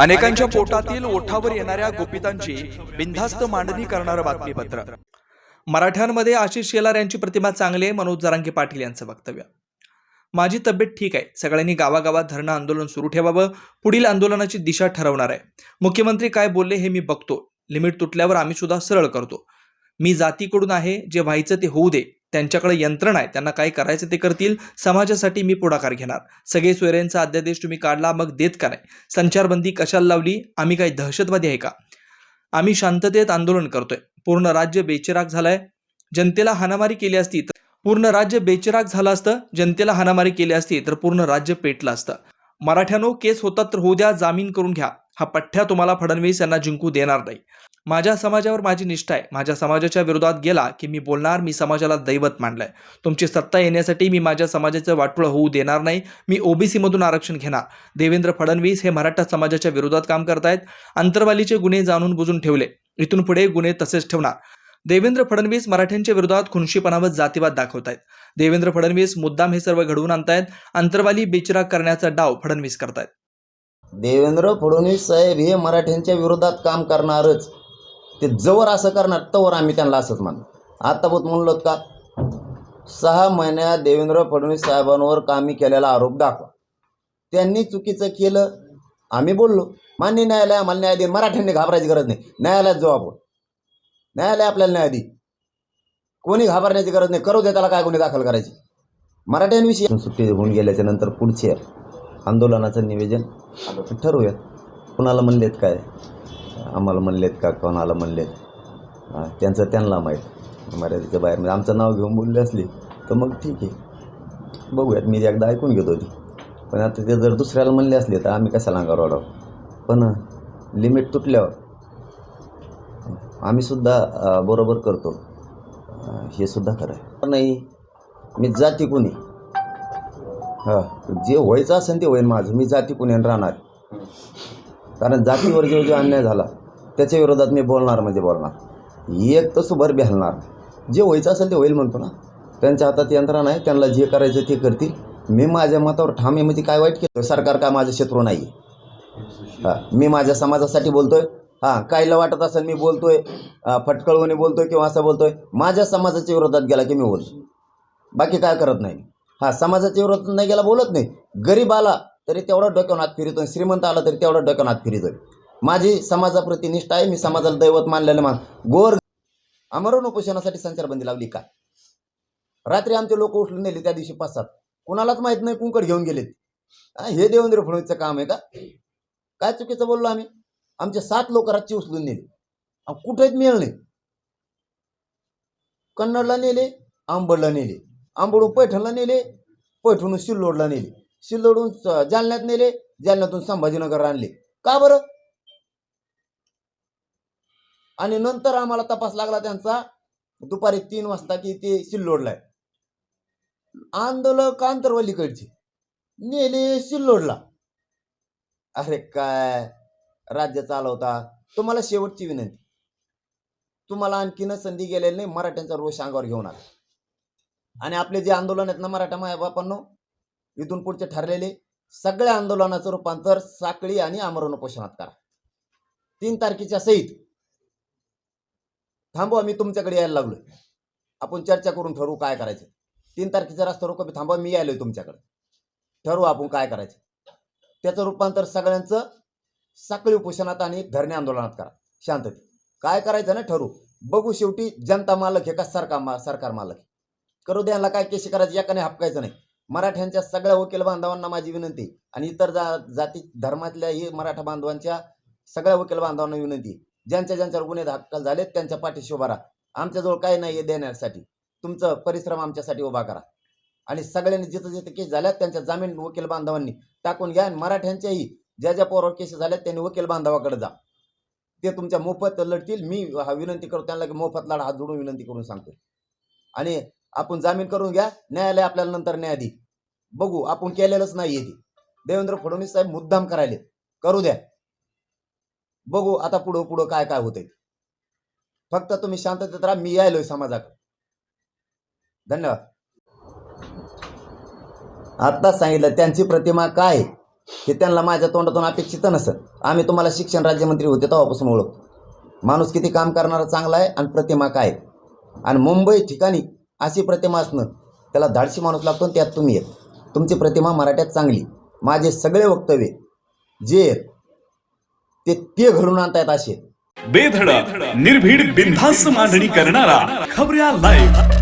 अनेकांच्या पोटातील ओठावर येणाऱ्या गोपितांची बिनधास्त मांडणी करणारं बातमीपत्र. मराठ्यांमध्ये आशिष शेलार यांची प्रतिमा चांगली आहे मनोज जरांगे पाटील यांचं वक्तव्य. माझी तब्येत ठीक आहे. सगळ्यांनी गावागावात धरणं आंदोलन सुरू ठेवावं पुढील आंदोलनाची दिशा ठरवणार आहे. मुख्यमंत्री काय बोलले हे मी बघतो. लिमिट तुटल्यावर आम्ही सुद्धा सरळ करतो. मी जातीकडून आहे जे व्हायचं ते होऊ दे. त्यांच्याकडे यंत्रणा आहे त्यांना काय करायचं ते करतील समाजासाठी मी पुढाकार घेणार. सगळे सोयऱ्यांचा अध्यादेश तुम्ही काढला मग देत का नाही? संचारबंदी कशाला लावली? आम्ही काही दहशतवादी आहे का? आम्ही शांततेत आंदोलन करतोय. पूर्ण राज्य बेचिराग झालंय. जनतेला हाणामारी केली असती तर पूर्ण राज्य बेचिराग झालं असतं. जनतेला हाणामारी केली असती तर पूर्ण राज्य पेटलं असतं. मराठ्यानो केस होतात तर होऊ द्या जामीन करून घ्या. हा पठ्ठ्या तुम्हाला फडणवीस यांना जिंकू देणार नाही. माझ्या समाजावर माझी निष्ठा आहे. माझ्या समाजाच्या विरोधात गेला की मी बोलणार मी समाजाला दैवत मानलंय तुमची सत्ता येण्यासाठी मी माझ्या समाजाचं वाटोळं होऊ देणार नाही. मी ओबीसी मधून आरक्षण घेणार. देवेंद्र फडणवीस हे मराठा समाजाच्या विरोधात काम करतायत. अंतरवालीचे गुन्हे जाणून बुजून ठेवले. इथून पुढे गुन्हे तसेच ठेवणार. देवेंद्र फडणवीस मराठ्यांच्या विरोधात खुनशीपणावर जातीवाद दाखवतायत. देवेंद्र फडणवीस मुद्दाम हे सर्व घडवून आणतायत. अंतरवाली बेचिराग करण्याचा डाव फडणवीस करतायत. देवेंद्र फडणवीस साहेब हे मराठ्यांच्या विरोधात काम करणारच. ते जवळ असं करणार तवर आम्ही त्यांना असंच मानू. आत्ताबोत म्हणलो का सहा महिन्यात देवेंद्र फडणवीस साहेबांवर कामी केलेला आरोप दाखवा. त्यांनी चुकीचं केलं आम्ही बोललो. मान्य न्यायालय आम्हाला न्याय दे मराठ्यांनी घाबरायची गरज नाही. न्यायालयात जाऊ आपण न्यायालय आपल्याला न्याय दे कोणी घाबरण्याची गरज नाही करू दे त्याला काय गुन्हे दाखल करायचे. मराठ्यांविषयी सुट्टी होऊन गेल्याच्यानंतर पुढचे आंदोलनाचं निवेदन ठरवूयात. कुणाला म्हणलेत काय? आम्हाला म्हणलेत का कोणाला म्हणलेत? त्यांचं त्यांना माहीत. मर्यादेच्या बाहेर म्हणजे आमचं नाव घेऊन बोलले असली तर मग ठीक आहे. बघूयात मी एकदा ऐकून घेतो ती. पण आता ते जर दुसऱ्याला म्हणले असले तर आम्ही कशाला अंगावर वाढावं पण लिमिट तुटल्यावर आम्हीसुद्धा बरोबर करतो. हे सुद्धा खरं आहे. नाही मी जाती कुणी? हां जे व्हायचं असेल ते होईल माझं. मी जाती कुणी राहणार? कारण जातीवर जो जो अन्याय झाला त्याच्या विरोधात मी बोलणार म्हणजे बोलणार. एक तर सुभर बेहलणार जे व्हायचं असेल ते होईल म्हणतो ना. त्यांच्या हातात यंत्रणा आहे त्यांना जे करायचं ते करतील. मी माझ्या मतावर ठाम आहे म्हणजे काय वाईट केलं? सरकार काय माझं शत्रू नाही हां मी माझ्या समाजासाठी बोलतोय. हां कायला वाटत असेल मी बोलतोय अं, फटकळवणे बोलतोय किंवा असं बोलतोय. माझ्या समाजाच्या विरोधात गेला की मी बोलतो बाकी काय करत नाही. हां समाजाच्या विरोधात नाही गेला बोलत नाही. गरीब आला तरी तेवढा डोक्यावर हात फिरतोय. श्रीमंत आला तरी तेवढा डोक्यावर हात फिरतोय. माझी समाजाप्रती निष्ठा आहे मी समाजाला दैवत मानलेलं मान गोर आमरण उपोषणासाठी संचारबंदी लावली का? रात्री आमचे लोक उठून नेले त्या दिवशी पाच सात कुणालाच माहीत नाही कुंकड घेऊन गेलेत. हे देवेंद्र फडणवीसचं काम आहे का? काय चुकीचं बोललो आम्ही? आमचे सात लोक रातची उचलून नेले. कुठेच मिळलं नाही. कन्नडला नेले आंबडला नेले. आंबडून पैठणला नेले पैठणून सिल्लोडला नेले. सिल्लोडून जालन्यात नेले जालन्यातून संभाजीनगर आणले. का बरं? आणि नंतर आम्हाला तपास लागला त्यांचा दुपारी तीन वाजता की ते सिल्लोडला आहे आंदोलक आंतरवलीकडचे नेले सिल्लोडला. अरे काय? राज्य चालवता. तुम्हाला शेवटची विनंती. तुम्हाला आणखीन संधी गेलेली नाही मराठ्यांचा रोष अंगावर घेऊन आला. आणि आपले जे आंदोलन आहेत ना मराठा माया बापांनो इथून पुढचे ठरलेले सगळ्या आंदोलनाचं रूपांतर साखळी आणि आमरण उपोषणात करा. तीन तारखेच्या सहित थांबवा मी तुमच्याकडे यायला लागलोय. आपण चर्चा करून ठरवू काय करायचं. तीन तारखेचा रस्ता रोखा मी थांबवा मी यायलोय तुमच्याकडे. ठरवू आपण काय करायचं. त्याचं रूपांतर सगळ्यांचं साखळी उपोषणात आणि धरणे आंदोलनात करा. शांतते काय करायचं ना ठरवू. बघू शेवटी जनता मालक हे का सरकार मा सरकार मालक आहे. करू द्यायला काय केशी करायचं याकाने हपकायचं नाही. मराठ्यांच्या सगळ्या वकील बांधवांना माझी विनंती आणि इतर जा जाती धर्मातल्या ही मराठा बांधवांच्या सगळ्या वकील बांधवांना विनंती ज्यांच्या ज्यांच्यावर गुन्हे दाखल झालेत त्यांच्या पाठीशी उभा राहा. आमच्याजवळ काही नाही आहे देण्यासाठी. तुमचं परिश्रम आमच्यासाठी उभा करा. आणि सगळ्यांनी जिथं जिथं केस झाल्यात त्यांच्या जामीन वकील बांधवांनी टाकून घ्या आणि मराठ्यांच्याही ज्या ज्या पोरावर केस झाल्यात त्यांनी वकील बांधवाकडे जा. ते तुमच्या मोफत लढतील. मी हा विनंती करतो त्यांना की मोफत लढा हात जोडून विनंती करून सांगतो आणि आपण जामीन करून घ्या. न्यायालय आपल्याला नंतर न्याय दे बघू आपण केलेलंच नाही आहे ते. देवेंद्र फडणवीस साहेब मुद्दाम करायले करू द्या. बघू आता पुढं पुढं काय काय होतंय. फक्त तुम्ही शांततेत राहा मी यायलोय समाजाकडे. धन्यवाद. आत्ताच सांगितलं त्यांची प्रतिमा काय आहे? हे त्यांना माझ्या तोंडातून अपेक्षित नसत. आम्ही तुम्हाला शिक्षण राज्यमंत्री होते तेव्हापासून ओळखतो. माणूस किती काम करणारा चांगला आहे आणि प्रतिमा काय आणि मुंबई ठिकाणी अशी प्रतिमा असणं त्याला धाडशी माणूस लागतो आणि त्यात तुम्ही येत. तुमची प्रतिमा मराठ्यात चांगली. माझे सगळे वक्तव्य जे ते ते घडून आणतायत असे. बेधडक निर्भीड बिनधास्त मांडणी करणारा खबऱ्या लाईव्ह